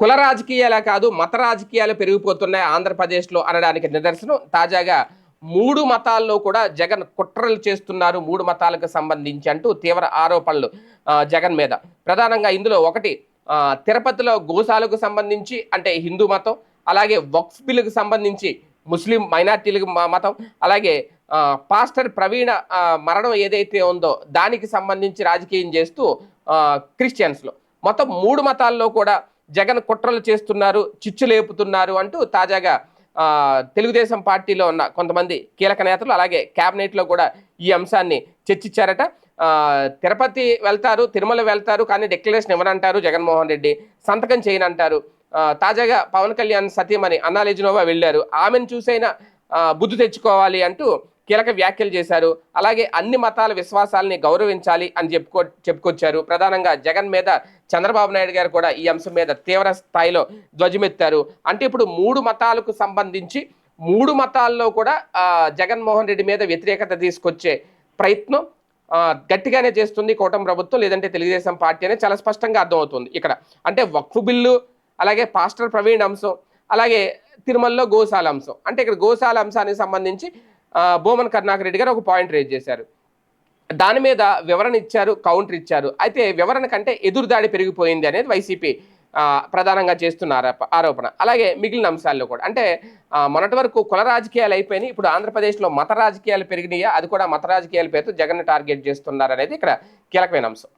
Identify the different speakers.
Speaker 1: కుల రాజకీయాలే కాదు మత రాజకీయాలు పెరిగిపోతున్నాయి ఆంధ్రప్రదేశ్లో అనడానికి నిదర్శనం. తాజాగా మూడు మతాల్లో కూడా జగన్ కుట్రలు చేస్తున్నారు మూడు మతాలకు సంబంధించి అంటూ తీవ్ర ఆరోపణలు జగన్ మీద. ప్రధానంగా ఇందులో ఒకటి తిరుపతిలో గోశాలకు సంబంధించి అంటే హిందూ మతం అలాగే వక్ఫ్ బిల్లుకు సంబంధించి ముస్లిం మైనార్టీలకు మ- మతం అలాగే పాస్టర్ ప్రవీణ మరణం ఏదైతే ఉందో దానికి సంబంధించి రాజకీయం చేస్తూ క్రిస్టియన్స్లో. మొత్తం మూడు మతాల్లో కూడా జగన్ కుట్రలు చేస్తున్నారు చిచ్చు లేపుతున్నారు అంటూ తాజాగా తెలుగుదేశం పార్టీలో ఉన్న కొంతమంది కీలక నేతలు అలాగే క్యాబినెట్లో కూడా ఈ అంశాన్ని చర్చించారట. తిరుపతి వెళ్తారు తిరుమల వెళ్తారు కానీ డిక్లరేషన్ ఇవ్వనంటారు జగన్మోహన్ రెడ్డి సంతకం చేయనంటారు. తాజాగా పవన్ కళ్యాణ్ సతీమణి అన్నాలేజినోవా వెళ్ళారు. ఆమెను చూసైనా బుద్ధి తెచ్చుకోవాలి అంటూ కీలక వ్యాఖ్యలు చేశారు. అలాగే అన్ని మతాల విశ్వాసాలని గౌరవించాలి అని చెప్పుకో చెప్పుకొచ్చారు. ప్రధానంగా జగన్ మీద చంద్రబాబు నాయుడు గారు కూడా ఈ అంశం మీద తీవ్ర స్థాయిలో ధ్వజమెత్తారు. అంటే ఇప్పుడు మూడు మతాలకు సంబంధించి మూడు మతాల్లో కూడా జగన్మోహన్ రెడ్డి మీద వ్యతిరేకత తీసుకొచ్చే ప్రయత్నం గట్టిగానే చేస్తుంది కూటమి ప్రభుత్వం. లేదంటే తెలుగుదేశం పార్టీ అనేది చాలా స్పష్టంగా అర్థమవుతుంది ఇక్కడ. అంటే వక్ఫ్ బిల్లు అలాగే పాస్టర్ ప్రవీణ్ అంశం అలాగే తిరుమలలో గోశాల అంశం. అంటే ఇక్కడ గోశాల అంశానికి సంబంధించి బోమన్ కరుణాకర్ రెడ్డి గారు ఒక పాయింట్ రేజ్ చేశారు. దాని మీద వివరణ ఇచ్చారు కౌంటర్ ఇచ్చారు. అయితే వివరణ కంటే ఎదురుదాడి పెరిగిపోయింది అనేది వైసీపీ ప్రధానంగా చేస్తున్న ఆరోపణ. అలాగే మిగిలిన అంశాల్లో కూడా. అంటే మొన్నటి వరకు కుల రాజకీయాలు అయిపోయినాయి. ఇప్పుడు ఆంధ్రప్రదేశ్లో మత రాజకీయాలు పెరిగినాయా? అది కూడా మత రాజకీయాల పేరుతో జగన్ టార్గెట్ చేస్తున్నారు అనేది ఇక్కడ కీలకమైన అంశం.